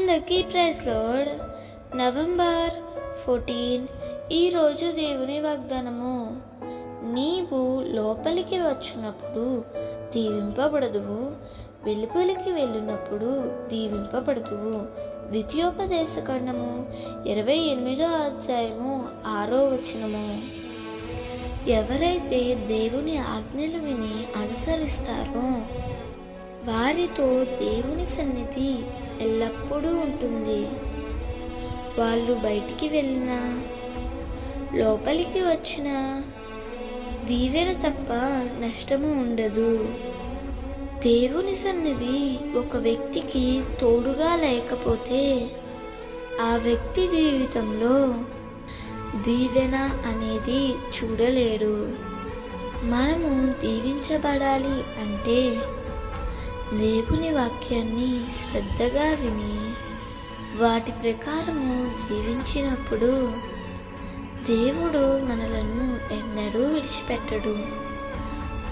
అందరికీ praise load. November fourteen ఈరోజు దేవుని వాగ్దానము. నీవు లోపలికి వచ్చినప్పుడు దీవింపబడదువు. వెలుపలికి వెళ్ళినప్పుడు దీవింపబడదువు. ద్వితీయోపదేశ ఖండము ఇరవై ఎనిమిదో అధ్యాయము ఆరో వచనము. ఎవరైతే దేవుని ఆజ్ఞలు విని అనుసరిస్తారో వారితో దేవుని సన్నిధి ఎల్లప్పుడూ ఉంటుంది. వాళ్ళు బయటికి వెళ్ళినా లోపలికి వచ్చినా దీవెన తప్ప నష్టము ఉండదు. దేవుని సన్నిధి ఒక వ్యక్తికి తోడుగా లేకపోతే ఆ వ్యక్తి జీవితంలో దీవెన అనేది చూడలేడు. మనము దీవించబడాలి అంటే దేవుని వాక్యాన్ని శ్రద్ధగా విని వాటి ప్రకారము జీవించినప్పుడు దేవుడు మనలను ఎన్నడూ విడిచిపెట్టడు.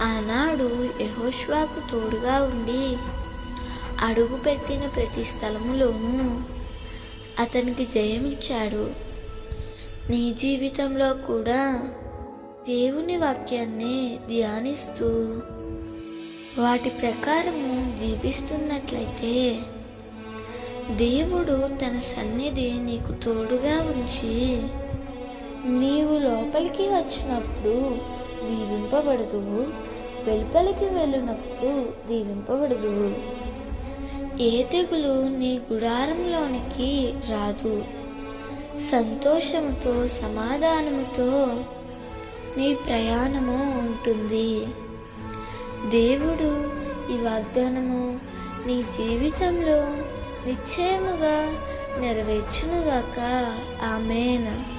ఆనాడు యహోష్వాకు తోడుగా ఉండి అడుగుపెట్టిన ప్రతి స్థలములోనూ అతనికి జయమిచ్చాడు. నీ జీవితంలో కూడా దేవుని వాక్యాన్ని ధ్యానిస్తూ వాటి ప్రకారము జీవిస్తున్నట్లయితే దేవుడు తన సన్నిధి నీకు తోడుగా ఉంచి నీవు లోపలికి వచ్చినప్పుడు దీవింపబడదువు వెలుపలికి వెళ్ళినప్పుడు దీవింపబడదువు ఏ తెగులు నీ గుడారంలోనికి రాదు. సంతోషముతో సమాధానముతో నీ ప్రయాణము ఉంటుంది. దేవుడు ఈ వాగ్దానము నీ జీవితంలో నిశ్చయముగా నెరవేర్చునుగాక. ఆమెనా.